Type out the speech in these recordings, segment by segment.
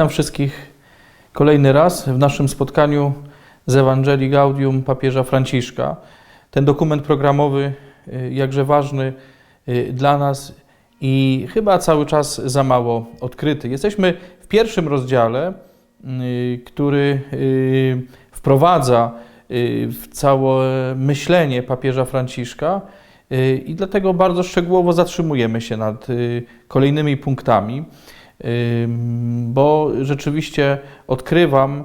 Witam wszystkich kolejny raz w naszym spotkaniu z Ewangelii Gaudium papieża Franciszka. Ten dokument programowy, y, jakże ważny y, dla nas i chyba cały czas za mało odkryty. Jesteśmy w pierwszym rozdziale, y, który wprowadza w całe myślenie papieża Franciszka i dlatego bardzo szczegółowo zatrzymujemy się nad kolejnymi punktami bo rzeczywiście odkrywam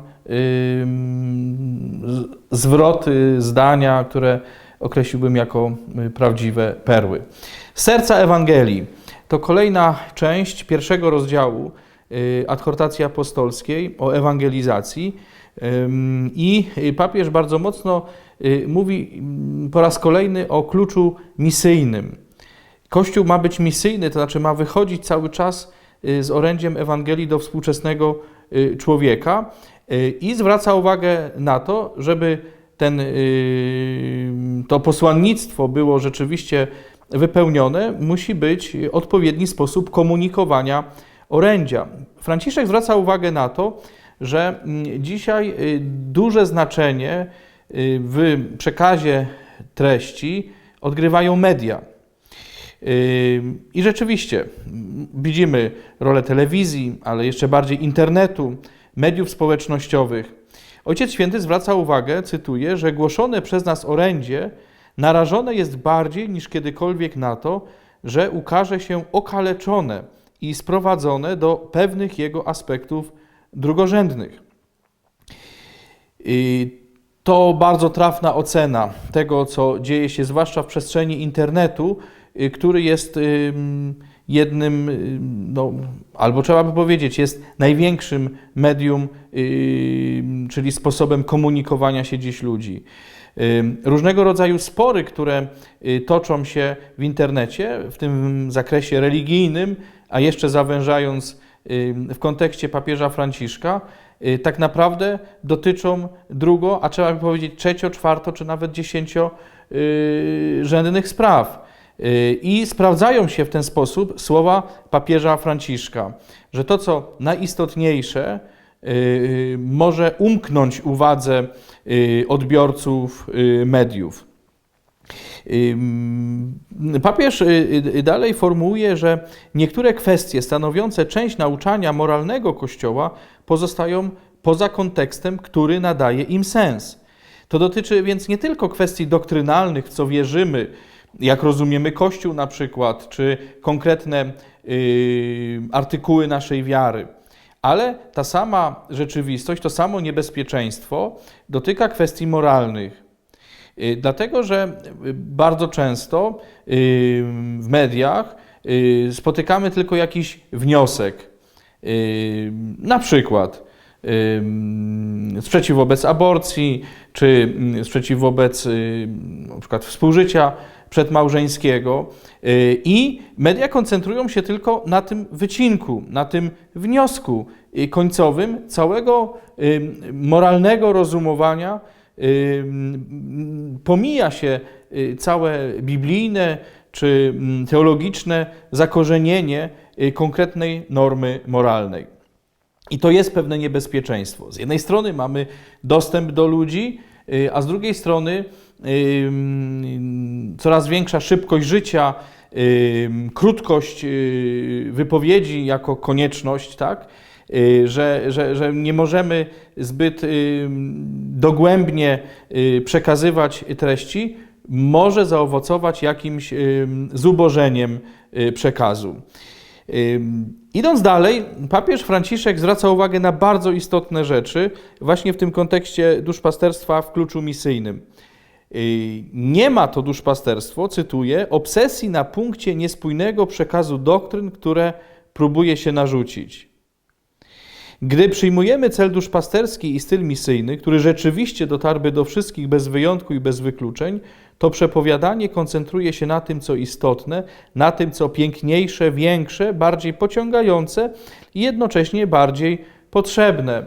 zwroty, zdania, które określiłbym jako y, prawdziwe perły. Serca Ewangelii to kolejna część pierwszego rozdziału y, adhortacji apostolskiej o ewangelizacji. I papież bardzo mocno y, mówi ym, po raz kolejny o kluczu misyjnym. Kościół ma być misyjny, to znaczy ma wychodzić cały czas y, z orędziem Ewangelii do współczesnego y, człowieka y, i zwraca uwagę na to, żeby ten, y, to posłannictwo było rzeczywiście wypełnione, musi być odpowiedni sposób komunikowania orędzia. Franciszek zwraca uwagę na to, że mm, dzisiaj y, duże znaczenie y, w przekazie treści odgrywają media. I rzeczywiście widzimy rolę telewizji, ale jeszcze bardziej internetu, mediów społecznościowych. Ojciec Święty zwraca uwagę, cytuję, że głoszone przez nas orędzie narażone jest bardziej niż kiedykolwiek na to, że ukaże się okaleczone i sprowadzone do pewnych jego aspektów drugorzędnych. I to bardzo trafna ocena tego, co dzieje się, zwłaszcza w przestrzeni internetu, który jest ym, jednym, ym, no, albo trzeba by powiedzieć, jest największym medium, ym, czyli sposobem komunikowania się dziś ludzi. Różnego rodzaju spory, które y, toczą się w internecie, w tym zakresie religijnym, a jeszcze zawężając w kontekście papieża Franciszka, y, tak naprawdę dotyczą drugo, a trzeba by powiedzieć trzecio, czwarto czy nawet dziesięciorzędnych spraw. Y, I sprawdzają się w ten sposób słowa papieża Franciszka, że to, co najistotniejsze, y, może umknąć uwadze y, odbiorców y, mediów. Papież y, y, dalej formułuje, że niektóre kwestie stanowiące część nauczania moralnego Kościoła pozostają poza kontekstem, który nadaje im sens. To dotyczy więc nie tylko kwestii doktrynalnych, w co wierzymy, jak rozumiemy Kościół na przykład, czy konkretne y, artykuły naszej wiary, ale ta sama rzeczywistość, to samo niebezpieczeństwo dotyka kwestii moralnych. Y, Dlatego, że y, bardzo często w mediach spotykamy tylko jakiś wniosek. Na przykład sprzeciw wobec aborcji, czy sprzeciw wobec na przykład współżycia przedmałżeńskiego. Y, I media koncentrują się tylko na tym wycinku, na tym wniosku y, końcowym całego y, moralnego rozumowania Ym, pomija się całe biblijne czy mm, teologiczne zakorzenienie konkretnej normy moralnej. I to jest pewne niebezpieczeństwo. Z jednej strony mamy dostęp do ludzi, a z drugiej strony coraz większa szybkość życia, krótkość y, wypowiedzi jako konieczność, tak? Y, że, że, że nie możemy zbyt dogłębnie y, przekazywać treści, może zaowocować jakimś zubożeniem przekazu. Idąc dalej, papież Franciszek zwraca uwagę na bardzo istotne rzeczy, właśnie w tym kontekście duszpasterstwa w kluczu misyjnym. Nie ma to duszpasterstwo, cytuję, obsesji na punkcie niespójnego przekazu doktryn, które próbuje się narzucić. Gdy przyjmujemy cel duszpasterski i styl misyjny, który rzeczywiście dotarłby do wszystkich bez wyjątku i bez wykluczeń, to przepowiadanie koncentruje się na tym, co istotne, na tym, co piękniejsze, większe, bardziej pociągające i jednocześnie bardziej potrzebne.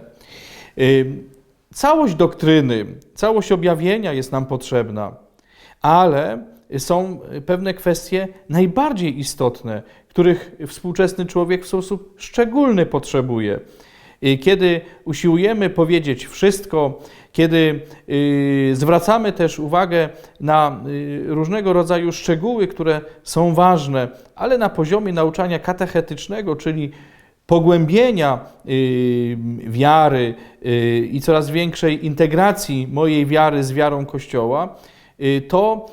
Całość doktryny, całość objawienia jest nam potrzebna, ale są pewne kwestie najbardziej istotne, których współczesny człowiek w sposób szczególny potrzebuje. Y, kiedy usiłujemy powiedzieć wszystko, kiedy y, zwracamy też uwagę na y, różnego rodzaju szczegóły, które są ważne, ale na poziomie nauczania katechetycznego, czyli pogłębienia wiary i coraz większej integracji mojej wiary z wiarą Kościoła, to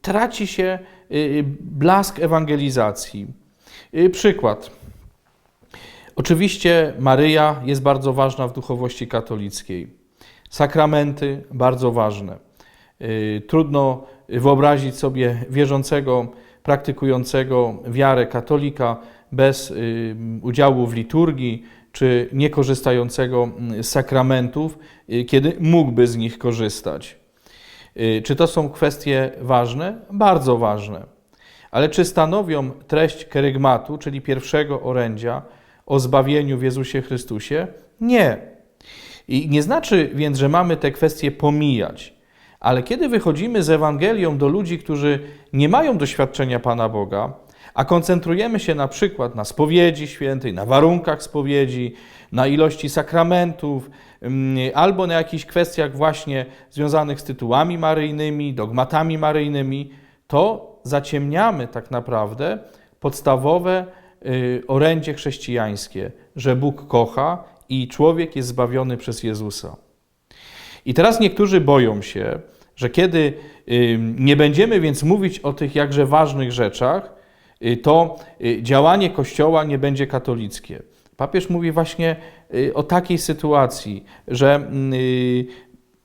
traci się blask ewangelizacji. Przykład. Oczywiście Maryja jest bardzo ważna w duchowości katolickiej. Sakramenty bardzo ważne. Y, Trudno wyobrazić sobie wierzącego, praktykującego wiarę katolika bez y, udziału w liturgii czy niekorzystającego mm, z sakramentów, y, kiedy mógłby z nich korzystać. Czy to są kwestie ważne? Bardzo ważne. Ale czy stanowią treść kerygmatu, czyli pierwszego orędzia o zbawieniu w Jezusie Chrystusie? Nie. I nie znaczy więc, że mamy te kwestie pomijać. Ale kiedy wychodzimy z Ewangelią do ludzi, którzy nie mają doświadczenia Pana Boga, a koncentrujemy się na przykład na spowiedzi świętej, na warunkach spowiedzi, na ilości sakramentów, mm, albo na jakichś kwestiach właśnie związanych z tytułami maryjnymi, dogmatami maryjnymi, to zaciemniamy tak naprawdę podstawowe orędzie chrześcijańskie, że Bóg kocha i człowiek jest zbawiony przez Jezusa. I teraz niektórzy boją się, że kiedy y, nie będziemy więc mówić o tych jakże ważnych rzeczach, y, to y, działanie Kościoła nie będzie katolickie. Papież mówi właśnie y, o takiej sytuacji, że y,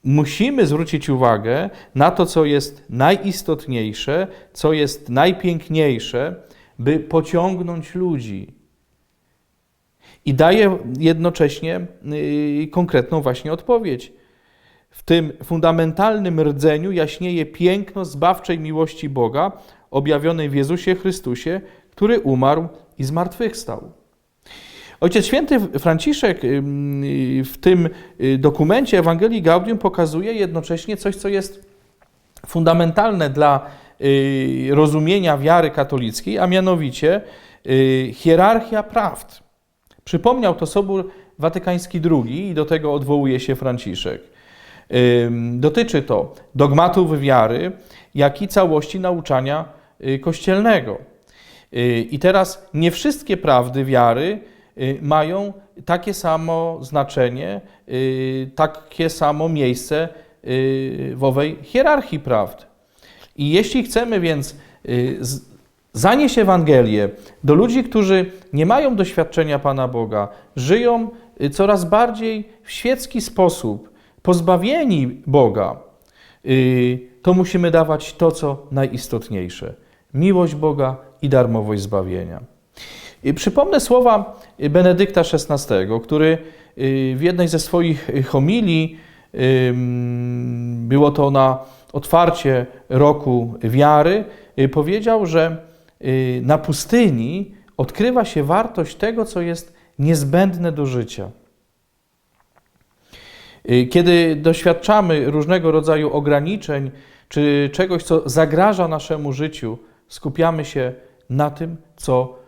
musimy zwrócić uwagę na to, co jest najistotniejsze, co jest najpiękniejsze, by pociągnąć ludzi. I daje jednocześnie y, konkretną właśnie odpowiedź. W tym fundamentalnym rdzeniu jaśnieje piękno zbawczej miłości Boga, objawionej w Jezusie Chrystusie, który umarł i zmartwychwstał. Ojciec Święty Franciszek y, w tym y, dokumencie Ewangelii Gaudium pokazuje jednocześnie coś, co jest fundamentalne dla rozumienia wiary katolickiej, a mianowicie y, hierarchia prawd. Przypomniał to Sobór Watykański II i do tego odwołuje się Franciszek. Dotyczy to dogmatów wiary, jak i całości nauczania y, kościelnego. Y, I teraz nie wszystkie prawdy wiary y, mają takie samo znaczenie, y, takie samo miejsce y, w owej hierarchii prawd. I jeśli chcemy więc y, zanieść Ewangelię do ludzi, którzy nie mają doświadczenia Pana Boga, żyją y, coraz bardziej w świecki sposób, pozbawieni Boga, y, to musimy dawać to, co najistotniejsze: miłość Boga i darmowość zbawienia. I Przypomnę słowa Benedykta XVI, który w jednej ze swoich homilii, było to na otwarcie roku wiary, y, powiedział, że y, na pustyni odkrywa się wartość tego, co jest niezbędne do życia. Y, Kiedy doświadczamy różnego rodzaju ograniczeń czy czegoś, co zagraża naszemu życiu, skupiamy się na tym, co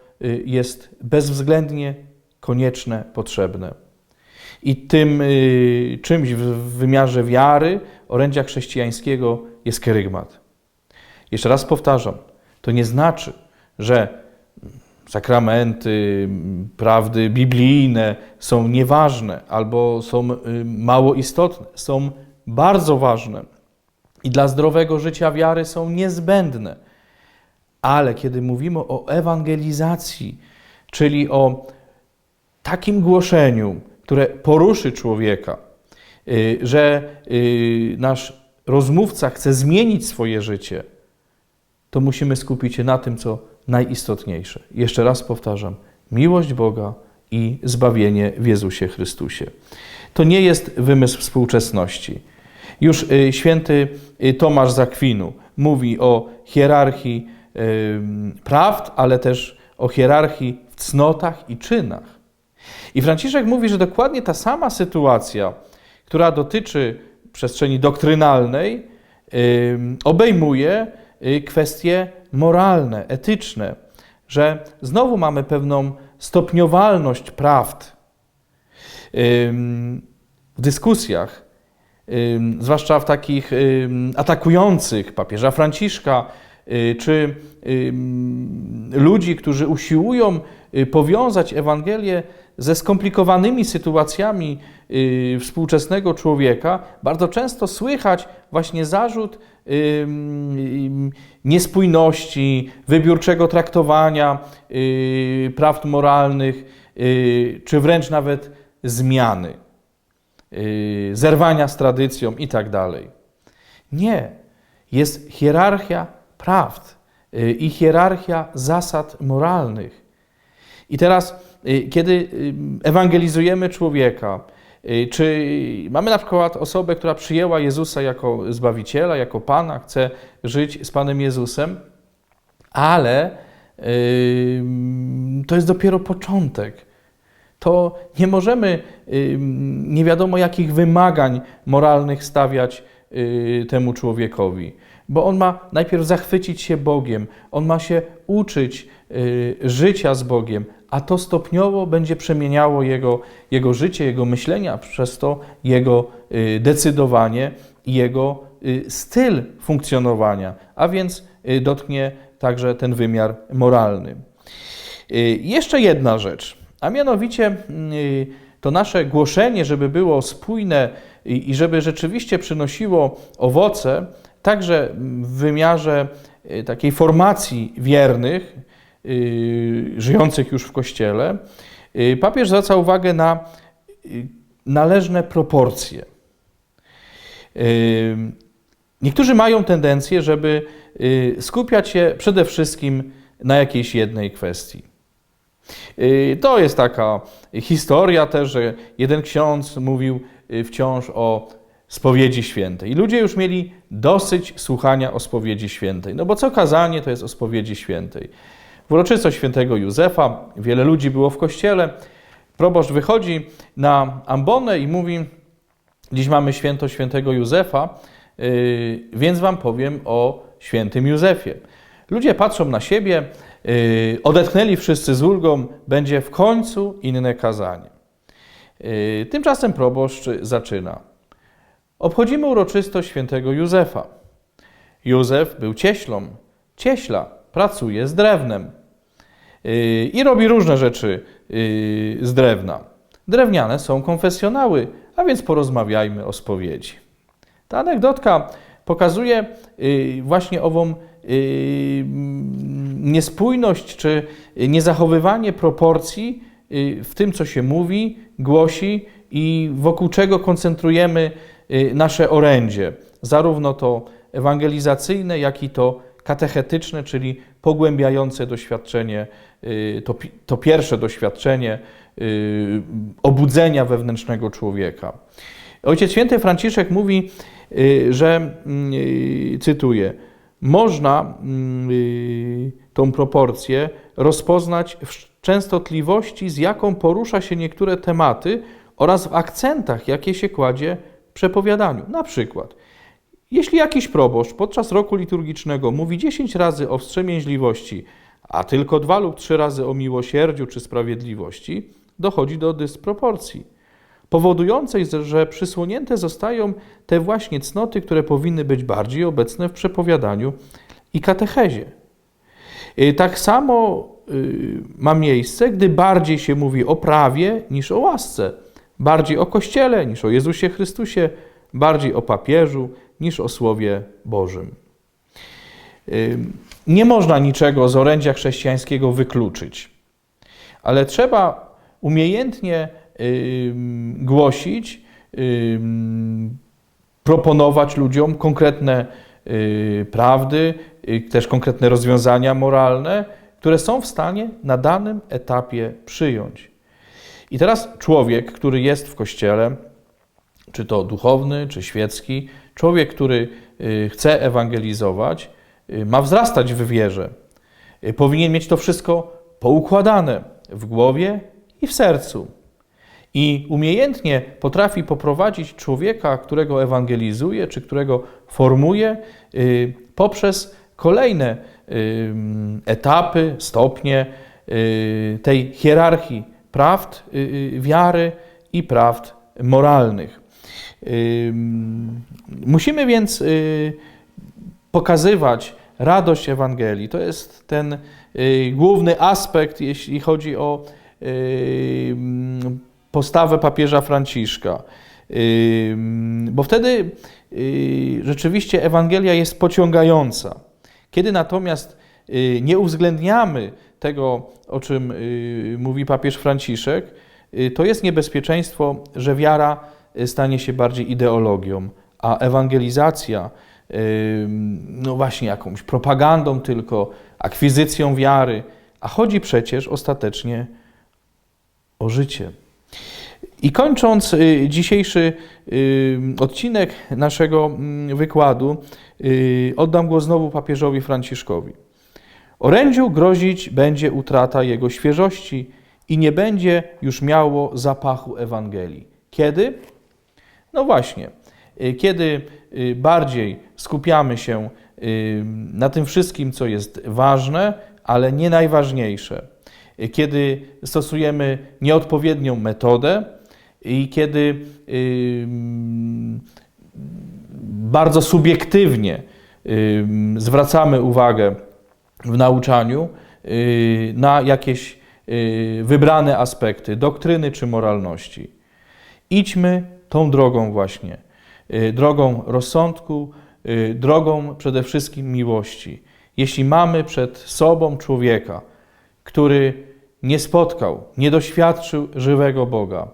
jest bezwzględnie konieczne, potrzebne. I tym y, czymś w wymiarze wiary, orędzia chrześcijańskiego jest kerygmat. Jeszcze raz powtarzam, to nie znaczy, że sakramenty, prawdy biblijne są nieważne albo są y, mało istotne. Są bardzo ważne i dla zdrowego życia wiary są niezbędne. Ale kiedy mówimy o ewangelizacji, czyli o takim głoszeniu, które poruszy człowieka, y, że y, nasz rozmówca chce zmienić swoje życie, to musimy skupić się na tym, co najistotniejsze. Jeszcze raz powtarzam: miłość Boga i zbawienie w Jezusie Chrystusie. To nie jest wymysł współczesności. Już y, święty Tomasz z Akwinu mówi o hierarchii prawd, ale też o hierarchii w cnotach i czynach. I Franciszek mówi, że dokładnie ta sama sytuacja, która dotyczy przestrzeni doktrynalnej, obejmuje y, kwestie moralne, etyczne, że znowu mamy pewną stopniowalność prawd. W dyskusjach, zwłaszcza w takich atakujących papieża Franciszka, y, czy ludzi, którzy usiłują y, powiązać Ewangelię ze skomplikowanymi sytuacjami y, współczesnego człowieka, bardzo często słychać właśnie zarzut niespójności, wybiórczego traktowania praw moralnych, czy wręcz nawet zmiany, zerwania z tradycją itd. Tak Nie. Jest hierarchia prawd i hierarchia zasad moralnych. I teraz, kiedy ewangelizujemy człowieka, czy mamy na przykład osobę, która przyjęła Jezusa jako Zbawiciela, jako Pana, chce żyć z Panem Jezusem, ale to jest dopiero początek. To nie możemy nie wiadomo jakich wymagań moralnych stawiać y, temu człowiekowi, bo on ma najpierw zachwycić się Bogiem, on ma się uczyć y, życia z Bogiem, a to stopniowo będzie przemieniało jego, jego życie, jego myślenie, a przez to jego y, decydowanie i jego styl funkcjonowania, a więc dotknie także ten wymiar moralny. Jeszcze jedna rzecz, a mianowicie to nasze głoszenie, żeby było spójne i żeby rzeczywiście przynosiło owoce, także w wymiarze y, takiej formacji wiernych, y, żyjących już w Kościele, y, papież zwraca uwagę na należne proporcje. Niektórzy mają tendencję, żeby skupiać się przede wszystkim na jakiejś jednej kwestii. Y, to jest taka historia też, że jeden ksiądz mówił y, wciąż o spowiedzi świętej. I ludzie już mieli dosyć słuchania o spowiedzi świętej. No bo co kazanie to jest o spowiedzi świętej. W uroczystość świętego Józefa wiele ludzi było w kościele. Proboszcz wychodzi na ambonę i mówi: Dziś mamy święto świętego Józefa, y, więc wam powiem o świętym Józefie. Ludzie patrzą na siebie, Y, odetchnęli wszyscy z ulgą, będzie w końcu inne kazanie. Y, tymczasem proboszcz zaczyna. Obchodzimy uroczystość świętego Józefa. Józef był cieślą. Cieśla pracuje z drewnem y, i robi różne rzeczy z drewna. Drewniane są konfesjonały, a więc porozmawiajmy o spowiedzi. Ta anegdotka pokazuje właśnie ową Yy, niespójność czy niezachowywanie proporcji w tym, co się mówi, głosi i wokół czego koncentrujemy nasze orędzie, zarówno to ewangelizacyjne, jak i to katechetyczne, czyli pogłębiające doświadczenie, to, to pierwsze doświadczenie obudzenia wewnętrznego człowieka. Ojciec Święty Franciszek mówi, że, cytuję, można mm, y, tą proporcję rozpoznać w częstotliwości, z jaką porusza się niektóre tematy oraz w akcentach, jakie się kładzie przepowiadaniu. Na przykład, jeśli jakiś proboszcz podczas roku liturgicznego mówi 10 razy o wstrzemięźliwości, a tylko dwa lub trzy razy o miłosierdziu czy sprawiedliwości, dochodzi do dysproporcji powodującej, że przysłonięte zostają te właśnie cnoty, które powinny być bardziej obecne w przepowiadaniu i katechezie. Y, tak samo y, ma miejsce, gdy bardziej się mówi o prawie niż o łasce, bardziej o Kościele niż o Jezusie Chrystusie, bardziej o papieżu niż o Słowie Bożym. Nie można niczego z orędzia chrześcijańskiego wykluczyć, ale trzeba umiejętnie głosić, proponować ludziom konkretne y, prawdy, y, też konkretne rozwiązania moralne, które są w stanie na danym etapie przyjąć. I teraz człowiek, który jest w kościele, czy to duchowny, czy świecki, człowiek, który y, chce ewangelizować, ma wzrastać w wierze. Powinien mieć to wszystko poukładane w głowie i w sercu i umiejętnie potrafi poprowadzić człowieka, którego ewangelizuje, czy którego formuje, y, poprzez kolejne y, etapy, stopnie y, tej hierarchii prawd wiary i prawd moralnych. Musimy więc y, pokazywać radość Ewangelii. To jest ten y, główny aspekt, jeśli chodzi o y, postawę papieża Franciszka. Bo wtedy rzeczywiście Ewangelia jest pociągająca. Kiedy natomiast nie uwzględniamy tego, o czym mówi papież Franciszek, to jest niebezpieczeństwo, że wiara stanie się bardziej ideologią, a ewangelizacja, y, no właśnie jakąś propagandą tylko, akwizycją wiary, a chodzi przecież ostatecznie o życie. I kończąc y, dzisiejszy y, odcinek naszego mm, wykładu, y, oddam głos znowu papieżowi Franciszkowi. Orędziu grozić będzie utrata jego świeżości i nie będzie już miało zapachu Ewangelii. Kiedy? No właśnie, y, kiedy y, bardziej skupiamy się y, na tym wszystkim, co jest ważne, ale nie najważniejsze. Kiedy stosujemy nieodpowiednią metodę i kiedy y, bardzo subiektywnie y, zwracamy uwagę w nauczaniu na jakieś wybrane aspekty doktryny czy moralności. Idźmy tą drogą właśnie, y, drogą rozsądku, y, drogą przede wszystkim miłości. Jeśli mamy przed sobą człowieka, który nie spotkał, nie doświadczył żywego Boga,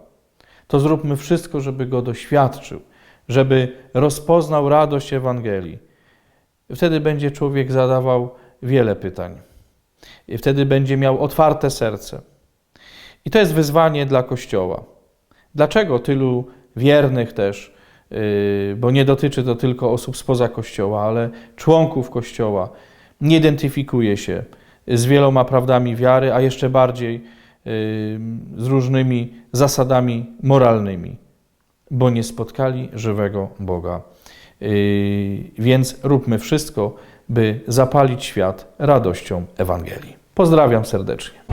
to zróbmy wszystko, żeby go doświadczył, żeby rozpoznał radość Ewangelii. Wtedy będzie człowiek zadawał wiele pytań. Wtedy będzie miał otwarte serce. I to jest wyzwanie dla Kościoła. Dlaczego tylu wiernych też, yy, bo nie dotyczy to tylko osób spoza Kościoła, ale członków Kościoła, nie identyfikuje się z wieloma prawdami wiary, a jeszcze bardziej yy, z różnymi zasadami moralnymi, bo nie spotkali żywego Boga. Yy, Więc róbmy wszystko, by zapalić świat radością Ewangelii. Pozdrawiam serdecznie.